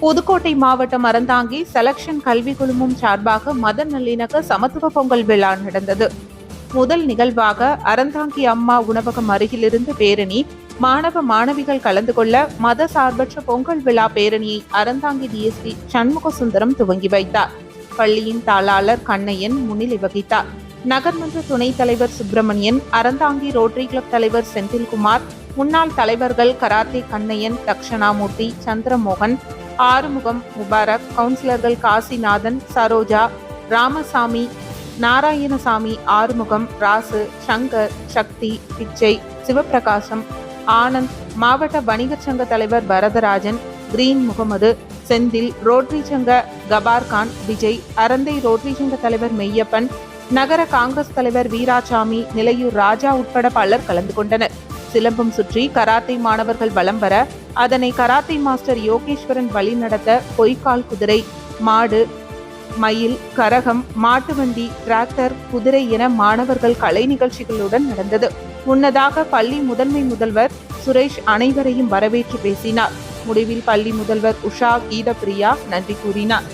புதுக்கோட்டை மாவட்டம் அறந்தாங்கி செலக்ஷன் கல்வி குழுமம் சார்பாக மத நல்லிணக்க சமத்துவ பொங்கல் விழா நடந்தது. முதல் நிகழ்வாக அறந்தாங்கி அம்மா உணவகம் அருகிலிருந்து பேரணி மாணவ மாணவிகள் கலந்து கொள்ள மத சார்பற்ற பொங்கல் விழா பேரணியை அறந்தாங்கி டிஎஸ்பி சண்முக சுந்தரம் துவங்கி வைத்தார். பள்ளியின் தாளாளர் கண்ணையன் முன்னிலை வகித்தார். நகர்மன்ற துணைத் தலைவர் சுப்பிரமணியன் அறந்தாங்கி ரோட்டரி கிளப் தலைவர் செந்தில்குமார் முன்னாள் தலைவர்கள் கராத்தே கண்ணையன் தக்ஷணாமூர்த்தி சந்திரமோகன் ஆறுமுகம் முபாரக் கவுன்சிலர்கள் காசிநாதன் சரோஜா ராமசாமி நாராயணசாமி ஆறுமுகம் ராசு சங்கர் சக்தி பிச்சை சிவபிரகாசம் ஆனந்த் மாவட்ட வணிகர் சங்க தலைவர் வரதராஜன் கிரீன் முகமது செந்தில் ரோட்டரி சங்க கபார்கான் விஜய் அரந்தை ரோட்டரி சங்க தலைவர் மெய்யப்பன் நகர காங்கிரஸ் தலைவர் வீராசாமி நிலையூர் ராஜா உட்பட பலர் கலந்து கொண்டனர். சிலம்பம் சுற்றி கராத்தே மாணவர்கள் வலம் வர அதனை கராத்தே மாஸ்டர் யோகேஸ்வரன் வழிநடத்த பொய்க்கால் குதிரை மாடு மயில் கரகம் மாட்டு வண்டி டிராக்டர் குதிரை என மாணவர்கள் கலை நிகழ்ச்சிகளுடன் நடந்தது. முன்னதாக பள்ளி முதன்மை முதல்வர் சுரேஷ் அனைவரையும் வரவேற்று பேசினார். முடிவில் பள்ளி முதல்வர் உஷா கீதப்பிரியா நன்றி கூறினார்.